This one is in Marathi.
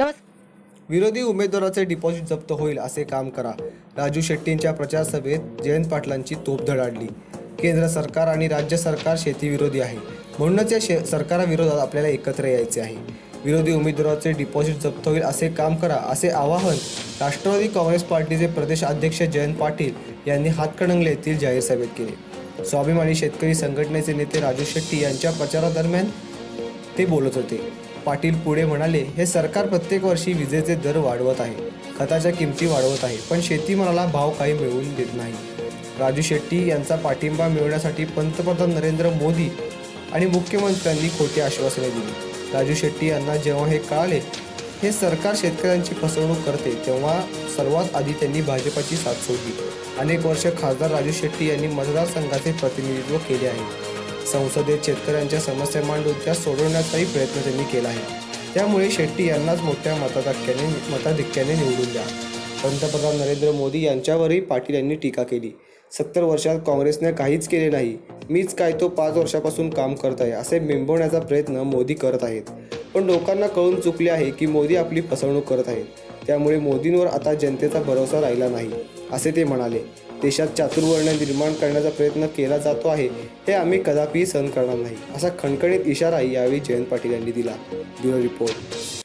नमस्कार. विरोधी उमेदवाराचे डिपॉझिट जप्त होईल असे काम करा. राजू शेट्टींच्या प्रचार सभेत जयंत पाटलांची तोप धडाडली. केंद्र सरकार आणि राज्य सरकार शेतीविरोधी आहे. म्हणूनच या शे सरकाराविरोधात आपल्याला एकत्र यायचे आहे. विरोधी उमेदवाराचे डिपॉझिट जप्त होईल असे काम करा असे आवाहन राष्ट्रवादी काँग्रेस पार्टीचे प्रदेश अध्यक्ष जयंत पाटील यांनी हातकणंगले येथील जाहीर सभेत केले. स्वाभिमानी शेतकरी संघटनेचे नेते राजू शेट्टी यांच्या प्रचारादरम्यान ते बोलत होते. पाटील पुढे म्हणाले हे सरकार प्रत्येक वर्षी विजेचे दर वाढवत आहे. खताच्या किमती वाढवत आहे पण शेतीमालाला भाव काही मिळवून देत नाही. राजू शेट्टी यांचा पाठिंबा मिळवण्यासाठी पंतप्रधान नरेंद्र मोदी आणि मुख्यमंत्र्यांनी खोटी आश्वासने दिली. राजू शेट्टी यांना जेव्हा हे कळाले हे सरकार शेतकऱ्यांची फसवणूक करते तेव्हा सर्वात आधी त्यांनी भाजपाची साथ सोडली. अनेक वर्ष खासदार राजू शेट्टी यांनी मतदारसंघाचे प्रतिनिधित्व केले आहे. संसदेत शेतकऱ्यांच्या समस्या मांडून त्या सोडवण्याचाही प्रयत्न त्यांनी केला आहे. त्यामुळे शेट्टी यांनाच मोठ्या मताधिक्याने मताधिक्याने निवडून द्या. पंतप्रधान नरेंद्र मोदी यांच्यावरही पाटील यांनी टीका केली. सत्तर वर्षात काँग्रेसने काहीच केले नाही. मीच काय तो पाच वर्षापासून काम करत आहे असे बिंबवण्याचा प्रयत्न मोदी करत आहेत. पण लोकांना कळून चुकले आहे की मोदी आपली फसवणूक करत आहेत. त्यामुळे मोदींवर आता जनतेचा भरोसा राहिला नाही असे ते म्हणाले. देशात चातुर्वर्ण निर्माण करण्याचा प्रयत्न केला जातो आहे हे आम्ही कदापिही सहन करणार नाही असा खणखणीत इशारा यावेळी जयंत पाटील यांनी दिला. Bureau report.